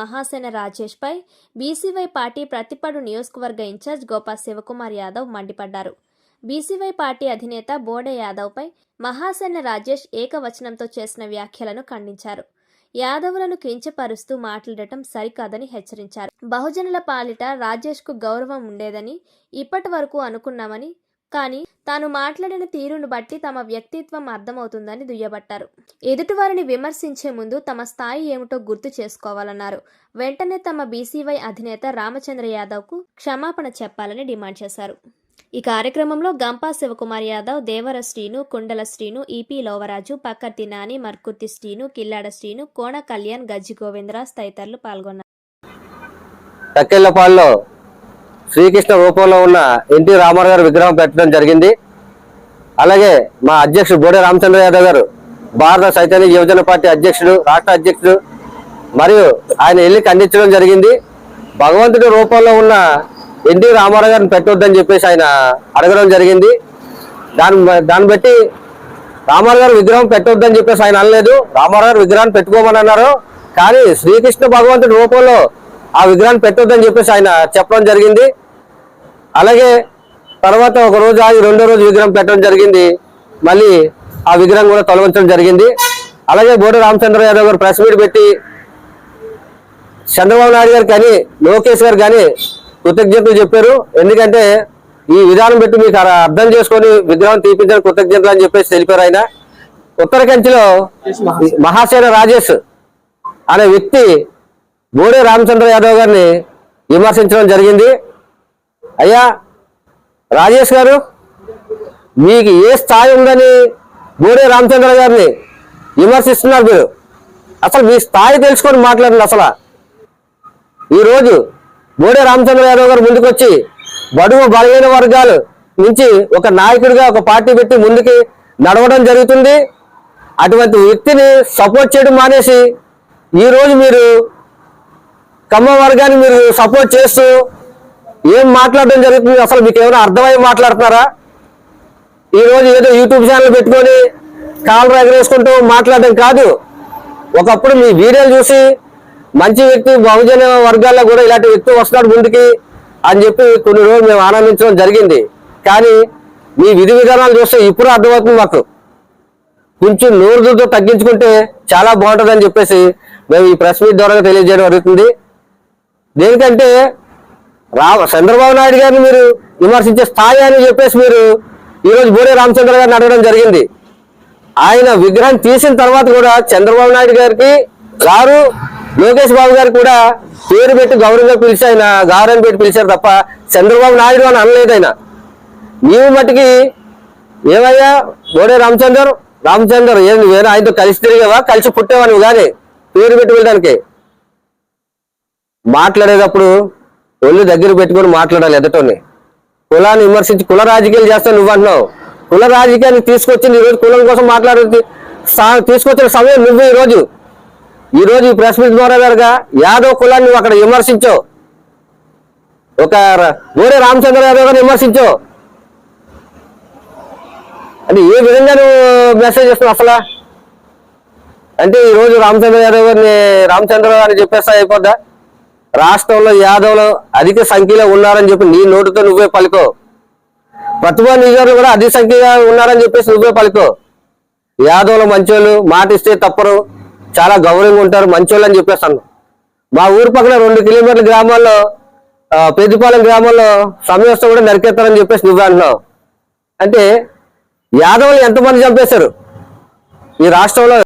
మహాసేన రాజేష్ పై BCY party Prathipadu నియోజకవర్గ incharge గోపా శివకుమార్ యాదవ్ మండిపడ్డారు. బీసీవై పార్టీ అధినేత బోడే యాదవ్పై మహాసేన రాజేష్ ఏకవచనంతో చేసిన వ్యాఖ్యలను ఖండించారు. యాదవులను కించపరుస్తూ మాట్లాడటం సరికాదని హెచ్చరించారు. బహుజనుల పాలిట రాజేష్కు గౌరవం ఉండేదని ఇప్పటి వరకు అనుకున్నామని కానీ తాను మాట్లాడిన తీరును బట్టి తమ వ్యక్తిత్వం అర్థమవుతుందని దుయ్యబట్టారు. ఎదుటివారిని విమర్శించే ముందు తమ స్థాయి ఏమిటో గుర్తు చేసుకోవాలన్నారు. వెంటనే తమ బీసీవై అధినేత రామచంద్ర యాదవ్కు క్షమాపణ చెప్పాలని డిమాండ్ చేశారు. ఈ కార్యక్రమంలో గంపా శివకుమార్ యాదవ్ దేవర శ్రీను కుండల శ్రీను ఈపీ లోవరాజు పక్కర్తి నాని మర్కుర్తి శ్రీను కిల్లాడ శ్రీను కోణ కళ్యాణ్ గజ్జి గోవిందరాజ్ తదితరులు పాల్గొన్నారు. శ్రీకృష్ణ రూపంలో ఉన్న ఎన్టీ రామారావు గారి విగ్రహం పెట్టడం జరిగింది. అలాగే మా అధ్యక్షుడు బోడే రామచంద్ర యాదవ్ గారు భారత చైతన్య యువజన పార్టీ అధ్యక్షుడు రాష్ట్ర అధ్యక్షుడు మరియు ఆయన వెళ్ళి ఖండించడం జరిగింది. భగవంతుడి రూపంలో ఉన్న ఎన్టీ రామారావు గారిని పెట్టొద్దని చెప్పేసి ఆయన అడగడం జరిగింది. దాని దాన్ని బట్టి రామారావు గారు విగ్రహం పెట్టొద్దని చెప్పేసి ఆయన అనలేదు. రామారావు గారు విగ్రహాన్ని పెట్టుకోమని అన్నారు. కానీ శ్రీకృష్ణ భగవంతుడి రూపంలో ఆ విగ్రహాన్ని పెట్టొద్దని చెప్పేసి ఆయన చెప్పడం జరిగింది. అలాగే తర్వాత ఒక రోజు ఆగి రెండో రోజు విగ్రహం పెట్టడం జరిగింది. మళ్ళీ ఆ విగ్రహం కూడా తొలగించడం జరిగింది. అలాగే బోడి రామచంద్ర యాదవ్ గారు ప్రెస్ మీట్ పెట్టి చంద్రబాబు నాయుడు గారు కానీ లోకేష్ గారు కానీ కృతజ్ఞతలు చెప్పారు. ఎందుకంటే ఈ విధానం పెట్టి మీకు అర్థం చేసుకొని విగ్రహం తీపించడం కృతజ్ఞతలు అని చెప్పేసి తెలిపారు ఆయన. ఉత్తర కంచిలో మహాసేన రాజేష్ అనే వ్యక్తి బోడే రామచంద్ర యాదవ్ గారిని విమర్శించడం జరిగింది. అయ్యా రాజేష్ గారు మీకు ఏ స్థాయి ఉందని బోడే రామచంద్ర గారిని విమర్శిస్తున్నారు మీరు. అసలు మీ స్థాయి తెలుసుకొని మాట్లాడండి అసలు. ఈరోజు బోడే రామచంద్ర యాదవ్ గారు ముందుకొచ్చి బడుగు బలహీన వర్గాలు నుంచి ఒక నాయకుడిగా ఒక పార్టీ పెట్టి ముందుకి నడవడం జరుగుతుంది. అటువంటి వ్యక్తిని సపోర్ట్ చేయడం మానేసి ఈరోజు మీరు కమ్మ వర్గాన్ని మీరు సపోర్ట్ చేస్తూ ఏం మాట్లాడడం జరుగుతుంది? అసలు మీకు ఏమైనా అర్థమై మాట్లాడుతున్నారా? ఈ రోజు ఏదో యూట్యూబ్ ఛానల్ పెట్టుకొని కాళ్ళు ఎగరేసుకుంటూ మాట్లాడడం కాదు. ఒకప్పుడు మీ వీడియోలు చూసి మంచి వ్యక్తి బహుజన వర్గాల్లో కూడా ఇలాంటి వ్యక్తి వస్తున్నాడు ముందుకి అని చెప్పి కొన్ని రోజులు మేము ఆనందించడం జరిగింది. కానీ మీ విధి విధానాలు చూస్తే ఇప్పుడు అర్థమవుతుంది మాకు. కొంచెం నూరుదుతో తగ్గించుకుంటే చాలా బాగుంటుందని చెప్పేసి మేము ఈ ప్రెస్ మీట్ ద్వారా తెలియజేయడం జరుగుతుంది. దేనికంటే రా చంద్రబాబు నాయుడు గారిని మీరు విమర్శించే స్థాయి అని చెప్పేసి మీరు ఈరోజు బోడే రామచంద్ర గారిని అడగడం జరిగింది. ఆయన విగ్రహం తీసిన తర్వాత కూడా చంద్రబాబు నాయుడు గారికి గారు లోకేష్ బాబు గారు కూడా పేరు పెట్టి గౌరవంగా పిలిచి ఆయన గారు అని పెట్టి పిలిచారు తప్ప చంద్రబాబు నాయుడు అని అనలేదు ఆయన. నీవు మట్టుకి ఏమయ్యా? బోడే రామచందర్ రామచందర్ ఏం వేరే ఆయనతో కలిసి తిరిగావా? కలిసి పుట్టేవా నువ్వు కానీ పేరు పెట్టి వెళ్ళడానికి మాట్లాడేటప్పుడు ఒళ్ళు దగ్గర పెట్టుకొని మాట్లాడాలి ఎదటోని. కులాన్ని విమర్శించి కుల రాజకీయాలు చేస్తే నువ్వు అంటున్నావు కుల రాజకీయాన్ని తీసుకొచ్చింది ఈరోజు కులం కోసం మాట్లాడుతుంది తీసుకొచ్చిన సమయం నువ్వు ఈరోజు. ఈ రోజు ఈ ప్రెస్ మీట్ ద్వారా గారుగా యాదవ్ కులాన్ని నువ్వు అక్కడ విమర్శించావు ఒక గోరే రామచంద్ర యాదవ్ గారిని విమర్శించావు అంటే ఏ విధంగా నువ్వు మెసేజ్ చేస్తున్నావు అసలు? అంటే ఈ రోజు రామచంద్ర యాదవ్ గారిని రామచంద్ర అని చెప్పేస్తా అయిపోద్దా? రాష్ట్రంలో యాదవులు అధిక సంఖ్యలో ఉన్నారని చెప్పి నీ నోటితో నువ్వే పలుకో. ప్రతిభా నియోజకవర్గం కూడా అధిక సంఖ్యగా ఉన్నారని చెప్పేసి నువ్వే పలుకో. యాదవులు మంచోళ్ళు మాట ఇస్తే తప్పరు చాలా గౌరవంగా ఉంటారు మంచోళ్ళు అని చెప్పేస్తాను మా ఊరు పక్కన రెండు కిలోమీటర్ల గ్రామాల్లో పెద్దపాలెం గ్రామంలో సమయస్థ కూడా నరికేస్తారని చెప్పేసి నువ్వే అంటున్నావు అంటే యాదవులు ఎంతమంది చంపేశారు? ఈ రాష్ట్రంలో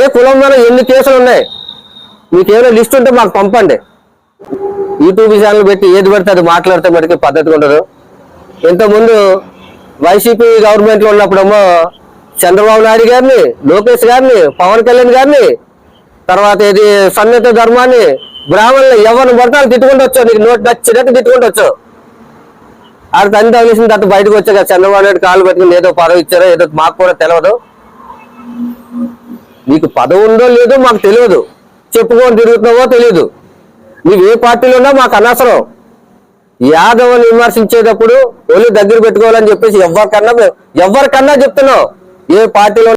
ఏ కులంలో ఎన్ని కేసులు ఉన్నాయి? మీకు ఏమైనా లిస్ట్ ఉంటే మాకు పంపండి. యూట్యూబ్ ఛానల్ పెట్టి ఏది పడితే అది మాట్లాడితే మటుకి పద్ధతిగా ఉండదు. ఇంతకుముందు వైసీపీ గవర్నమెంట్లో ఉన్నప్పుడేమో చంద్రబాబు నాయుడు గారిని లోకేష్ గారిని పవన్ కళ్యాణ్ గారిని తర్వాత ఇది సన్నత ధర్మాన్ని బ్రాహ్మణులు ఎవరిని పడతాను తిట్టుకుంటూ వచ్చావు నీకు నోట్ నచ్చినట్టు తిట్టుకుంటూ వచ్చావు ఆడ తగిలిసిన తర్వాత బయటకు వచ్చాక చంద్రబాబు నాయుడు కాళ్ళు పెట్టుకుని ఏదో పదవి ఇచ్చారో ఏదో మాకు కూడా తెలియదు నీకు పదవి ఉందో లేదో మాకు తెలియదు. చెప్పుకొని తిరుగుతున్నావో తెలియదు నువ్వు ఏ పార్టీలో ఉన్నా మాకు అనవసరం. యాదవ్ని విమర్శించేటప్పుడు ఒళ్ళు దగ్గర పెట్టుకోవాలని చెప్పేసి ఎవరికన్నా ఎవరికన్నా చెప్తున్నావు. ఏ పార్టీలో